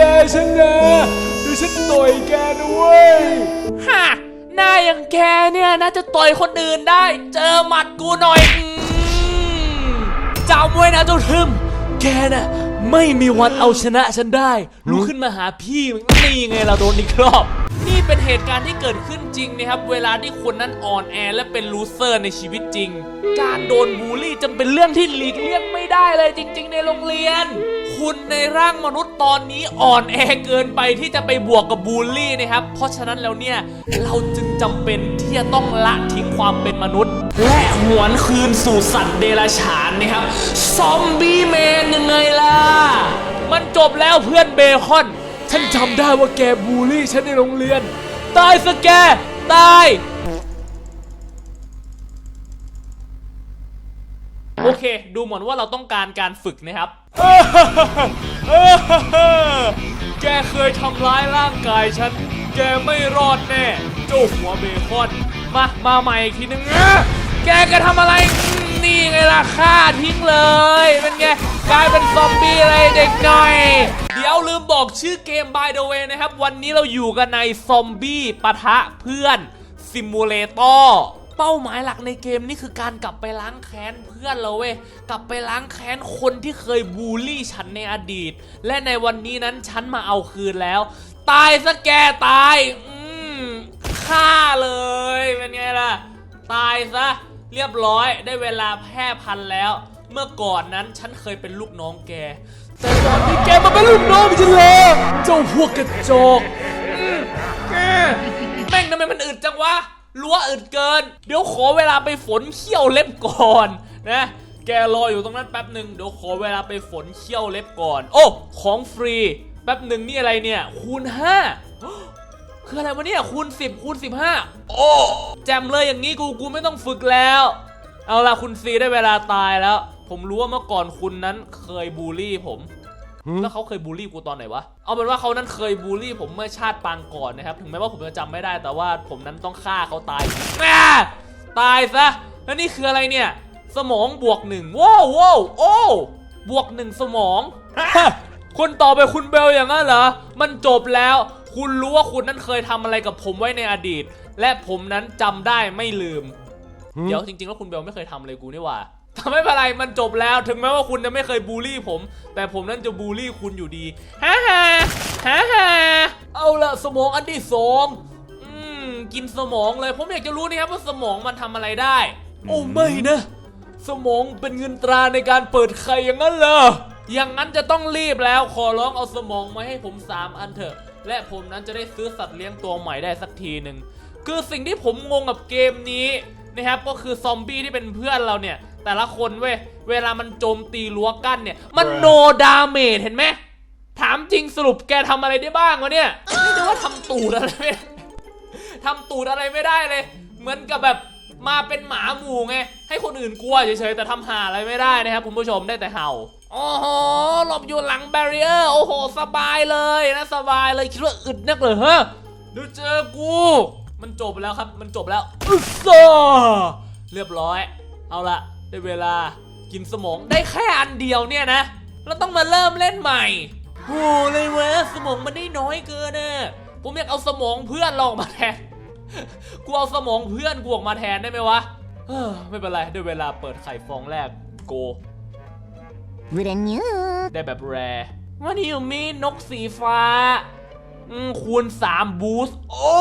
แกฉันนะเดี๋ยวฉันต่อยแกนะเว้ยฮะหน้าอย่างแกเนี่ยน่าจะต่อยคนอื่นได้ เจอหมัดกูหน่อยอืมจำไว้นะเจ้าทึมแกน่ะไม่มีวันเอาชนะฉันได้ลุกขึ้นมาหาพี่นี่ไงเราโดนอีกรอบ นี่เป็นเหตุการณ์ที่เกิดขึ้นจริงนะครับ เวลาที่คนนั้นอ่อนแอและเป็นลูเซอร์ในชีวิตจริง การโดนบูลลี่จำเป็นเรื่องที่หลีกเลี่ยงไม่ได้เลยจริง ๆ ในโรงเรียน คุณในร่างมนุษย์ตอนนี้อ่อนแอเกินไปที่จะไปบวกกับบูลลี่นะครับ เพราะฉะนั้นแล้วเนี่ย เราจึงจำเป็นที่จะต้องละทิ้งความเป็นมนุษย์ และหวนคืนสู่สัตว์เดรัจฉานนะครับ ซอมบี้แมนยังไงล่ะ มันจบแล้วเพื่อนเบคอน ฉันจำได้ว่าแกบูลลี่ฉันในโรงเรียน ตายสแกตาย โอเค ดูเหมือนว่าเราต้องการการฝึกนะครับแกเคยทำร้ายร่างกายฉัน แกไม่รอดแน่เจ้าหัวเบคอน มามาใหม่อีกทีนึงอะแกแกทำอะไรอืมนี่ไงล่ะฆ่าทิ้งเลยเป็นไงกลายเป็นซอมบี้เลยเด็กหน่อย เดี๋ยวลืมบอกชื่อเกม by the way นะครับ วันนี้เราอยู่กันในซอมบี้ปะทะเพื่อนซิมูเลเตอร์ เป้าหมายหลักในเกมนี่คือการกลับไปล้างแค้นเพื่อนเราเว้ยกลับไปล้างแค้นคนที่เคยบูลลี่ฉันในอดีต และในวันนี้นั้นฉันมาเอาคืนแล้ว ตายซะแกตายอืมฆ่าเลยเป็นไงล่ะ ตายซะเรียบร้อยได้เวลาแพร่พันธุ์แล้ว เมื่อก่อนนั้นฉันเคยเป็นลูกน้องแก แต่ตอนนี้แกมาเป็นลูกน้องฉันแล้วเจ้าพวกกระจอกอืมแกแม่งทำไมมันอึดจังวะ รั้วอึดเกิน เดี๋ยวขอเวลาไปฝนเขี้ยวเล็บก่อนนะแกรออยู่ตรงนั้นแป๊บหนึ่งเดี๋ยวขอเวลาไปฝนเขี้ยวเล็บก่อน โอ้ ของฟรีแป๊บหนึ่งนี่อะไรเนี่ย คูณห้าคืออะไรวะเนี่ยคูณ 10 คูณ 15 โอ้แจมเลยอย่างนี้กูกูไม่ต้องฝึกแล้ว เอาล่ะคุณซีได้เวลาตายแล้ว ผมรู้ว่าเมื่อก่อนคุณนั้นเคยบูลลี่ผม แล้วเขาเคยบูลลี่กูตอนไหนวะ เอาเป็นว่าเขานั้นเคยบูลลี่ผมเมื่อชาติปางก่อนนะครับ ถึงแม้ว่าผมจะจำไม่ได้แต่ว่าผมนั้นต้องฆ่าเขาตายแม่ตายซะ แล้วนี่คืออะไรเนี่ย สมองบวกหนึ่งว้าวว้าวโอ้ บวกหนึ่งสมองฮะคนต่อไปคุณเบลอย่างนั้นเหรอ มันจบแล้ว คุณรู้ว่าคุณนั้นเคยทำอะไรกับผมไว้ในอดีต และผมนั้นจำได้ไม่ลืม เดี๋ยวจริงๆ แล้วคุณเบลไม่เคยทำเลยกูนี่หว่า ทำไม่เป็นไรมันจบแล้ว ถึงแม้ว่าคุณจะไม่เคยบูลลี่ผม แต่ผมนั้นจะบูลลี่คุณอยู่ดีฮ่าฮ่าฮ่าฮ่าเอาละสมองอันที่สองอืมกินสมองเลยผมอยากจะรู้นะครับว่าสมองมันทำอะไรได้ โอ้ไม่นะ สมองเป็นเงินตราในการเปิดไข่อย่างนั้นเหรอ อย่างนั้นจะต้องรีบแล้วขอร้องเอาสมองมาให้ผม3อันเถอะ และผมนั้นจะได้ซื้อสัตว์เลี้ยงตัวใหม่ได้สักทีหนึ่ง คือสิ่งที่ผมงงกับเกมนี้นะครับก็คือซอมบี้ที่เป็นเพื่อนเราเนี่ย แต่ละคนเว้ย เวลามันโจมตีรั้วกั้นเนี่ย มันโนดาเมจเห็นไหม ถามจริงสรุปแกทำอะไรได้บ้างวะเนี่ย ไม่รู้ว่าทำตูดอะไรไม่ได้ทำตูดอะไรไม่ได้เลย เหมือนกับแบบมาเป็นหมาหมู่ไง ให้คนอื่นกลัวเฉยๆ แต่ทำหาอะไรไม่ได้นะครับคุณผู้ชมได้แต่เห่าโอ้โหหลบอยู่หลังแบร r เออร์โอ้โห สบายเลยนะสบายเลยคิดว่าอึดนักเลยฮะเดี๋ยวเจอกู มันจบแล้วครับ มันจบแล้วอึสซาเรียบร้อย เอาละ ได้เวลากินสมองได้แค่อันเดียวเนี่ยนะแล้วต้องมาเริ่มเล่นใหม่โอ้เลยเว้ยสมองมันได้น้อยเกินน่ะผมอยากเอาสมองเพื่อนลองมาแทน กูเอาสมองเพื่อนกูออกมาแทนได้ไหมวะเฮ้อไม่เป็นไรได้เวลาเปิดไข่ฟองแรกโก Renew. ได้แบบแรวันนี้อยู่มีนกสีฟ้าอืมคูณ 3 บูสต์โอ้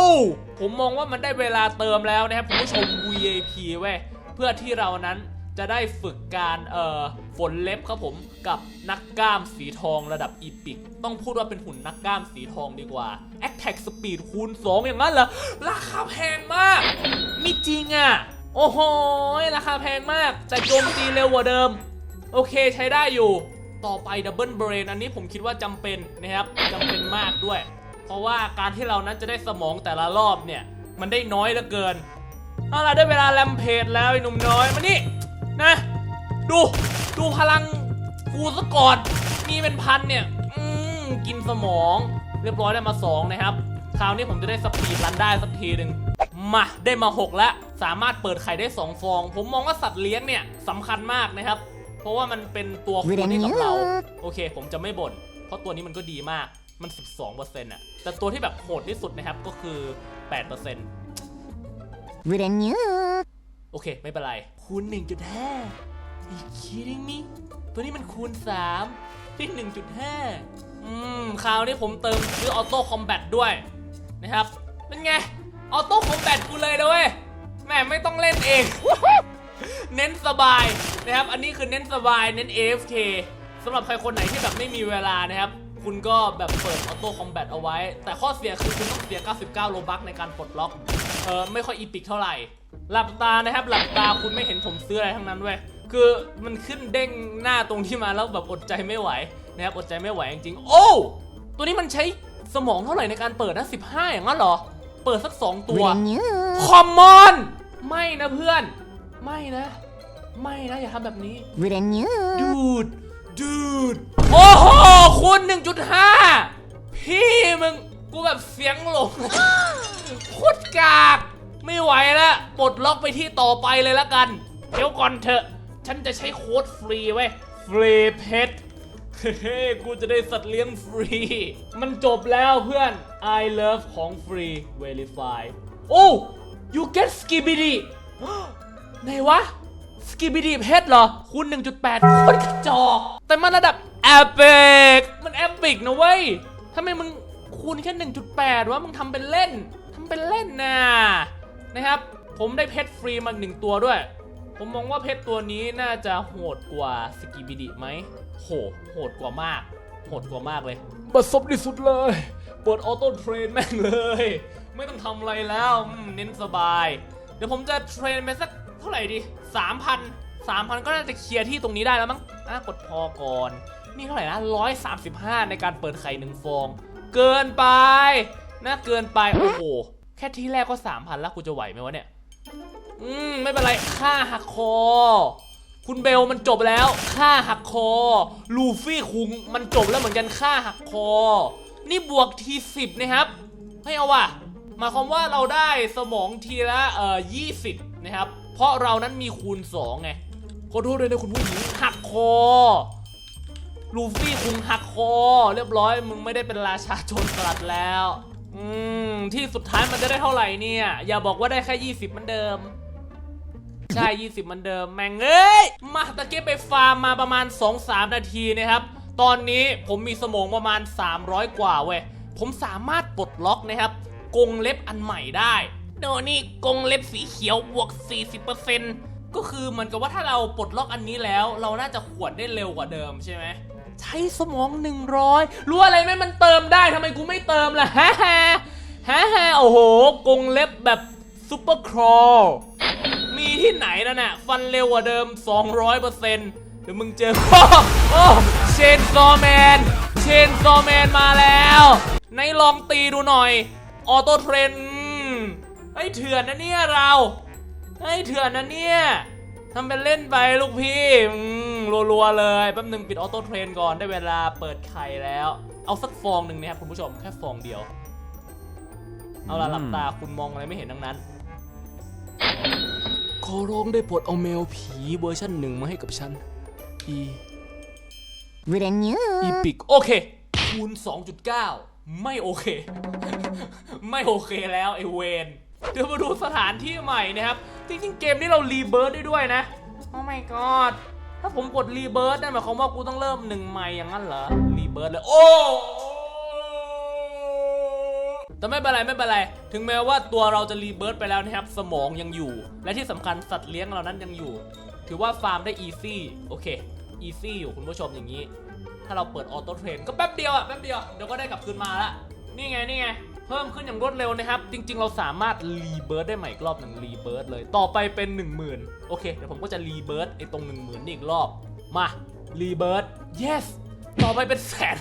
ผมมองว่ามันได้เวลาเติมแล้วนะครับ คุณผู้ชม VIP เว้ย เพื่อที่เรานั้น จะได้ฝึกการเอ่อฝนเล็บครับผมกับนักกล้ามสีทองระดับอีพิก ต้องพูดว่าเป็นหุ่นนักกล้ามสีทองดีกว่า Attack Speed คูณ 2 อย่างนั้นเหรอ ราคาแพงมากไม่จริงอะ โอ้โห ราคาแพงมาก แต่โจมตีเร็วกว่าเดิม โอเคใช้ได้อยู่ ต่อไปดับเบิลเบรนอันนี้ผมคิดว่าจำเป็นนะครับจำเป็นมากด้วย เพราะว่าการที่เรานั้นจะได้สมองแต่ละรอบเนี่ย มันได้น้อยเหลือเกินเอาล่ะได้เวลาแลมเพจแล้วไอ้หนุ่มน้อยมานี่ นะ ดู ดูพลังกูสกอดมีเป็นพันเนี่ย อืมกินสมอง เรียบร้อยได้มา 2 นะครับ คราวนี้ผมจะได้สปีดรันได้สักทีหนึ่งมาได้มา 6 แล้ว สามารถเปิดไข่ได้ 2 ฟอง ผมมองว่าสัตว์เลี้ยงเนี่ยสำคัญมากนะครับ เพราะว่ามันเป็นตัวคูณให้กับเรา โอเค ผมจะไม่บ่น เพราะตัวนี้มันก็ดีมาก มัน 12%อนะ่ะ แต่ตัวที่แบบโหดที่สุดนะครับก็คือ 8% อเค ไม่เป็นไร คูณ 1.5 Are you kidding me ตัวนี้มันคูณ3ที่1.5 อืม คราวนี้ผมเติมซื้อออโต้คอมแบทด้วย นะครับเป็นไง ออโต้คอมแบทกูเลยนะเว้ยแหม่ไม่ต้องเล่นเอง เน้นสบายนะครับ อันนี้คือเน้นสบาย เน้น AFK สำหรับใครคนไหนที่แบบไม่มีเวลานะครับ คุณก็แบบเปิดออโต้คอมแบทเอาไว้ แต่ข้อเสียคือคุณต้องเสีย 99 โลบัคในการปลดล็อก เออไม่ค่อยอีพิกเท่าไหร่ หลับตานะครับ หลับตาคุณไม่เห็นผมเสื้ออะไรทั้งนั้นเว้ยคือมันขึ้นเด้งหน้าตรงที่มาแล้วแบบอดใจไม่ไหวนะครับอดใจไม่ไหวจริงๆโอ้ตัวนี้มันใช้สมองเท่าไหร่ในการเปิดนะสิบห้าอย่างนั้นเหรอ เปิดสักสองตัวคอมมอนไม่นะเพื่อน ไม่นะ ไม่นะอย่าทำแบบนี้ดูดดูดโอ้โหคุณหนึ่งจุดห้าพี่มึงกูแบบเสียงหลง โคตรกากไม่ไหวแล้วปลดล็อกไปที่ต่อไปเลยละกัน เดี๋ยวก่อนเถอะ ฉันจะใช้โค้ดฟรีไว้ฟรีเพชรเฮ้กูจะได้สัตว์เลี้ยงฟรี มันจบแล้วเพื่อน I love ของฟรี verify โอ้ you get skibidi ไหนวะสกิบิดีเพชรเหรอ คูณ1.8โคตรกระจอก แต่มันระดับแอป i กมันแอปิกนะเว้ยทำไมมึงคูณแค่ 1.8วะมึงทำเป็นเล่น เป็นเล่นนะนะครับ ผมได้เพชรฟรีมาหนึ่งตัวด้วย ผมมองว่าเพชรตัวนี้น่าจะโหดกว่าสกิบิดีไหมโหโหดกว่ามาก โหดกว่ามากเลยบัดซบที่สุดเลย เปิดออโต้เทรนแม่งเลย ไม่ต้องทำอะไรแล้วเน้นสบาย เดี๋ยวผมจะเทรนไปสักเท่าไหร่ดี3,000 3,000ก็น่าจะเคลียร์ที่ตรงนี้ได้แล้วมั้งอะกดพอก่อน นี่เท่าไหร่นะ135ในการเปิดไข่หนึ่งฟอง เกินไปนะเกินไป โอ้โห แค่ที่แรกก็3,000แล้วกูจะไหวไหมวะเนี่ย อืม ไม่เป็นไรค่าหักคอ คุณเบลมันจบแล้วค่าหักคอ ลูฟี่คุงมันจบแล้วเหมือนกันค่าหักคอ นี่บวกทีสิบนะครับให้เอาว่ะหมายความว่าเราได้สมองทีละเอ่อยี่สิบนะครับ เพราะเรานั้นมีคูณ2ไงขอโทษเลยนะคุณผู้หญิงหักคอ ลูฟี่คุงหักคอ เรียบร้อยมึงไม่ได้เป็นราชาโจรสลัดแล้ว อืม ที่สุดท้ายมันจะได้เท่าไหร่เนี่ย อย่าบอกว่าได้แค่ 20เหมือนเดิม ใช่ 20เหมือนเดิม แม่งเอ้ย มาตะเกียบไปฟาร์มมาประมาณ 2-3 นาทีนะครับ ตอนนี้ผมมีสมองประมาณ 300 กว่าเว้ย ผมสามารถปลดล็อกนะครับ กรงเล็บอันใหม่ได้ โดนี่กรงเล็บสีเขียวบวก 40%ก็คือเหมือนกับว่าถ้าเราปลดล็อกอันนี้แล้ว เราน่าจะขวดได้เร็วกว่าเดิมใช่ไหม ใช้สมอง 100 รู้อะไรไหมมันเติมได้ทำไมกูไม่เติมล่ะฮ่าฮ่าฮ่าฮ่าโอ้โหกงเล็บแบบซูเปอร์ครอลมีที่ไหนนั่นน่ะฟันเร็วกว่าเดิม 200%เดี๋ยวมึงเจอโอ้โอ้เชนซอแมนเชนซอแมนมาแล้วไหนลองตีดูหน่อย ออโต้เทรนไอ้ยเถื่อนนะเนี่ยเราไอ้ยเถื่อนนะเนี่ยทำเป็นเล่นไปลูกพี่อืม รัวๆเลยแป๊บหนึ่งปิดออโต้เทรนก่อนได้เวลาเปิดไข่แล้ว เอาสักฟองหนึ่งนะครับคุณผู้ชมแค่ฟองเดียว เอาละหลับตาคุณมองอะไรไม่เห็นทั้งนั้นขอร้องได้โปรดเอาแมวผีเวอร์ชันหนึ่งมาให้กับฉัน อี Good on you อีปิกโอเค คูณ 2.9 ไม่โอเค ไม่โอเคแล้วไอเวนเดี๋ยวมาดูสถานที่ใหม่นะครับ จริงๆ เกมนี้เรารีเบิร์ดได้ด้วยนะ โอ้ my god ถ้าผมกดรีเบิร์ดนั่นหมายความว่ากูต้องเริ่มหนึ่งใหม่อย่างนั้นเหรอรีเบิร์ดเลยโอ้แต่ไม่เป็นไรไม่เป็นไรถึงแม้ว่าตัวเราจะรีเบิร์ดไปแล้วนะครับสมองยังอยู่ และที่สำคัญสัตว์เลี้ยงเรานั้นยังอยู่ ถือว่าฟาร์มได้อีซี่โอเคอีซี่อยู่คุณผู้ชมอย่างนี้ ถ้าเราเปิดออโต้เทรนก็แป๊บเดียวอะแป๊บเดียวเดี๋ยวก็ได้กลับคืนมาละนี่ไงนี่ไง เพิ่มขึ้นอย่างรวดเร็วนะครับ จริง ๆ เราสามารถรีเบิร์ดได้ใหม่อีกรอบหนึ่งรีเบิร์ดเลย ต่อไปเป็น 10,000 โอเค เดี๋ยวผมก็จะรีเบิร์ดไอ้ตรง 10,000นี่อีกรอบ มารีเบิร์ด yes ต่อไปเป็นแสน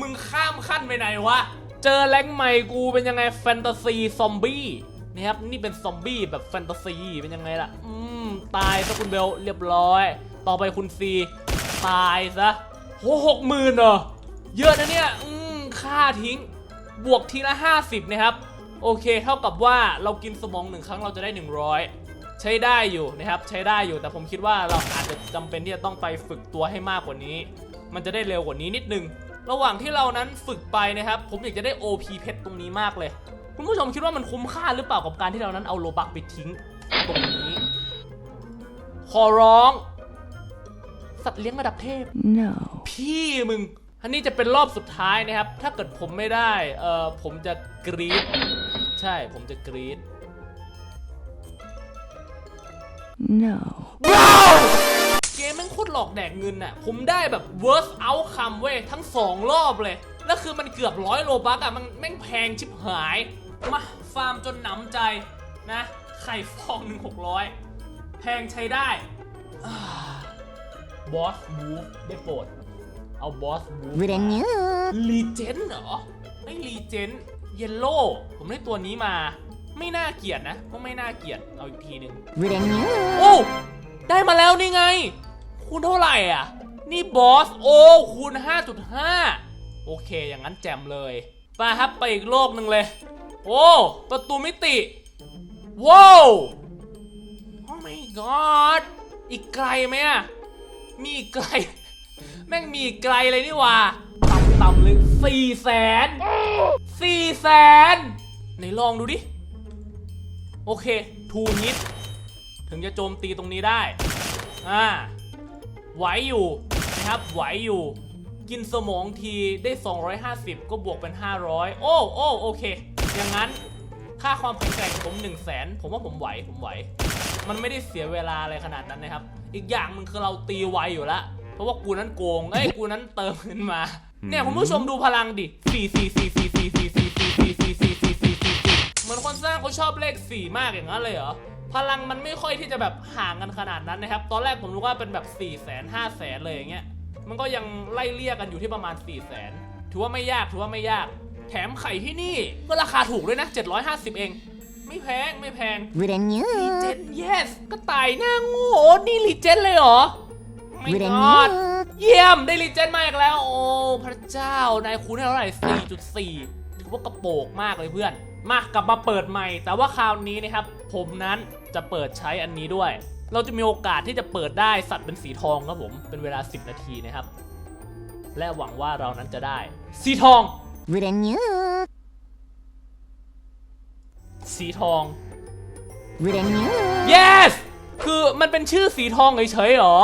มึงข้ามขั้นไปไหนวะ เจอแรงใหม่กูเป็นยังไงแฟนตาซีซอมบี้นะครับนี่เป็นซอมบี้แบบแฟนตาซีเป็นยังไงล่ะ อืม ตายซะคุณเบลเรียบร้อย ต่อไปคุณซีตายซะโหหกหมื่นเหรอเยอะนะเนี่ย อืม ค่าทิ้ง บวกทีละ 50 นะครับ โอเคเท่ากับว่าเรากินสมองหนึ่งครั้งเราจะได้ 100 ใช้ได้อยู่นะครับ ใช้ได้อยู่แต่ผมคิดว่าเราอาจจะจำเป็นที่จะต้องไปฝึกตัวให้มากกว่านี้ มันจะได้เร็วกว่านี้นิดนึง ระหว่างที่เรานั้นฝึกไปนะครับ ผมอยากจะได้ OP เพชรตรงนี้มากเลย คุณผู้ชมคิดว่ามันคุ้มค่าหรือเปล่ากับการที่เรานั้นเอาโลบักไปทิ้งตรงนี้ ขอร้อง สัตว์เลี้ยงระดับเทพ No. พี่มึง อันนี้จะเป็นรอบสุดท้ายนะครับ ถ้าเกิดผมไม่ได้ เอ่อผมจะกรีดใช่ ผมจะกรีด No. เกมแม่งโคตรหลอกแดกเงินน่ะ ผมได้แบบ worst outcome เว้ย ทั้งสองรอบเลย แล้วคือมันเกือบร้อยโลบักอะ มันแม่งแพงชิบหาย มา ฟาร์มจนหนำใจนะ ไข่ฟองหนึ่งหกร้อยแพงใช้ได้บอสบูฟได้โปรด เอาบอสบูฟ Wouldn't you? ลีเจนเหรอไอ้ลีเจนเยลโล่ผมได้ตัวนี้มา ไม่น่าเกลียดนะ ก็ไม่น่าเกลียดเอาอีกทีหนึ่ง Wouldn't you? โอ้ได้มาแล้วนี่ไง คูณเท่าไหร่อะ นี่บอสโอ้คูณ 5.5 โอเค อย่างนั้นแจ่มเลยไปครับไปอีกโลกหนึ่งเลย โอ้ ประตูมิติ ว้าว โอ้ my god อีกไกลไหมอะ มีอีกไกล แม่งมีไกลเลยนี่ว่าต่ำๆเลยสี่แสนสี่แสนไหนลองดูดิ โอเค ทูนิด ถึงจะโจมตีตรงนี้ได้ อ่า ไหวอยู่นะครับ ไหวอยู่ กินสมองทีได้ 250 ก็บวกเป็น 500 โอ้โอ้โอเค อย่างนั้น ค่าความแข็งแกร่งผม 1 0 0 0 0แสนผมว่าผมไหว ผมไหว มันไม่ได้เสียเวลาอะไรขนาดนั้นนะครับ อีกอย่างมึงคือเราตีไวอยู่ละ เพราะว่ากูนั้นโกงเอ้ยกูนั้นเติมเงินมา เนี่ยคุณผู้ชมดูพลังดิ4 4 4 4 4 4 4 4 4 4 4 4 4 4เหมือนคนสร้างเขาชอบเลข4มากอย่างนั้นเลยเหรอพลังมันไม่ค่อยที่จะแบบห่างกันขนาดนั้นนะครับ ตอนแรกผมรู้ว่าเป็นแบบ4 0 0 0 0 0 5 0 0 0 0เลยอย่างเงี้ย มันก็ยังไล่เลี่ยกันอยู่ที่ประมาณ4 0 0 0 0 0ถือว่าไม่ยากถือว่าไม่ยาก แถมไข่ที่นี่ก็ราคาถูกด้วยนะ 750 เอง ไม่แพงไม่แพง Wouldn't ลีเจ you? น yes ก็ตายหน้าโง่นี่ลีเจนเลยเหรอ ไม่ Wouldn't กอด you? เยี่ยมได้ลีเจนมาอีกแล้ว โอ้พระเจ้านายคูณได้เท่าไหร่ 4.4 ถือว่ากระโปกมากเลยเพื่อน มากลับมาเปิดใหม่ แต่ว่าคราวนี้นะครับ ผมนั้นจะเปิดใช้อันนี้ด้วย เราจะมีโอกาสที่จะเปิดได้สัตว์เป็นสีทองครับผม เป็นเวลา 10 นาทีนะครับ และหวังว่าเรานั้นจะได้ สีทอง Wouldn't you? สีทอง Wouldn't you? yes คือมันเป็นชื่อสีทองเฉยๆเหรอ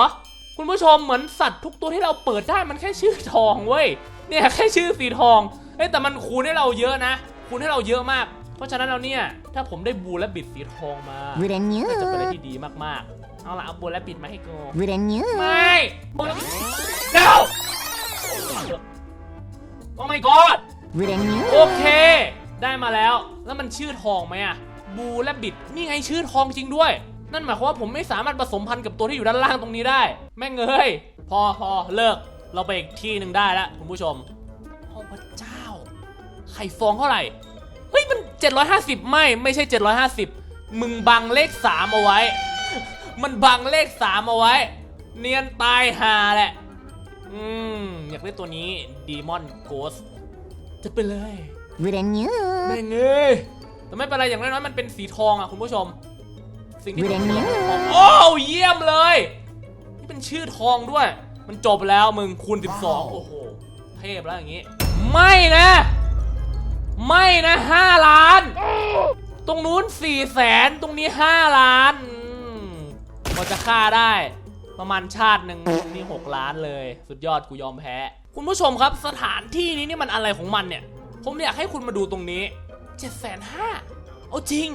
คุณผู้ชมเหมือนสัตว์ทุกตัวที่เราเปิดได้มันแค่ชื่อทองเว้ยเนี่ยแค่ชื่อสีทองเอ้ยแต่มันคูณให้เราเยอะนะ คูณให้เราเยอะมาก เพราะฉะนั้นเราเนี่ย ถ้าผมได้บูและบิดสีทองมา Wouldn't ก็จะเป็นอะไร you? ที่ดีมากๆ เอาละเอาบูและบิดมาให้กู Wouldn't you? ไม่ no oh my god Wouldn't โอ you? เค ได้มาแล้ว แล้วมันชื่อทองไหมอะบูและบิดนี่ไงชื่อทองจริงด้วย นั่นหมายความว่าผมไม่สามารถผสมพันธุ์กับตัวที่อยู่ด้านล่างตรงนี้ได้ แม่งเอ้ยพอพอเลิก เราไปอีกที่หนึ่งได้แล้วคุณผู้ชมโอ้พระเจ้า ไข่ฟองเท่าไหร่ เฮ้ย มัน 750 ไม่ ไม่ใช่ 750 มึงบังเลข 3 เอาไว้ มันบังเลข 3 เอาไว้ เนียนตายหาแหละ อืม อยากได้ตัวนี้ Demon Ghost จะไปเลย Wouldn't you? แม่งเอ้ยแต่ไม่เป็นไรอย่างน้อยๆมันเป็นสีทองอะคุณผู้ชม สิ่งที่ผม Wouldn't you? โอ้เยี่ยมเลย นี่เป็นชื่อทองด้วย มันจบแล้วมึงคูณ 12 โอ้โห เทพแล้วอย่างงี้ ไม่นะ ไม่นะ5ล้าน ตรงนู้น4แสนตรงนี้5ล้านอืมพอจะฆ่าได้ประมาณชาติหนึ่งนี่6ล้านเลย สุดยอดกูยอมแพ้ คุณผู้ชมครับสถานที่นี้นี่มันอะไรของมันเนี่ย ผมอยากให้คุณมาดูตรงนี้7 5 0 0 0เอาจริง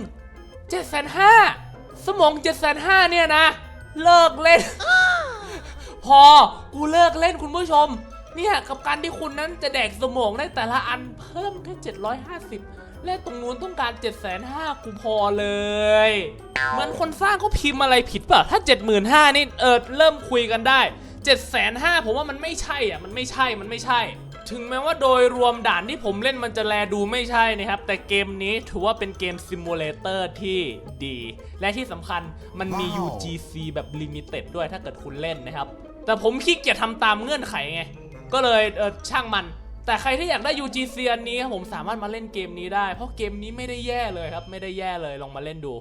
7 5 0 0 0 สมอง7 5 0 0 0เนี่ยนะ เลิกเล่น พอกูเลิกเล่นคุณผู้ชม เนี่ยกับการที่คุณนั้นจะแดกสมองได้แต่ละอันเพิ่มแค่ 750 และตรงนู้นต้องการ7 5 0 0 0กูพอเลยเหมือนคนสร้างเขาพิมพ์อะไรผิดเปล่ะถ้า 75,000นี่เออเริ่มคุยกันได้7,500,000ผมว่ามันไม่ใช่อะมันไม่ใช่มันไม่ใช่ ถึงแม้ว่าโดยรวมด่านที่ผมเล่นมันจะแลดูไม่ใช่นะครับ แต่เกมนี้ถือว่าเป็นเกมซิมูเลเตอร์ที่ดี และที่สำคัญมันมีว้าว UGC แบบลิมิเต็ดด้วยถ้าเกิดคุณเล่นนะครับ แต่ผมขี้เกียจทำตามเงื่อนไขไง ก็เลยเออช่างมัน แต่ใครที่อยากได้ UGC อันนี้ครับผมสามารถมาเล่นเกมนี้ได้ เพราะเกมนี้ไม่ได้แย่เลยครับ ไม่ได้แย่เลยลองมาเล่นดู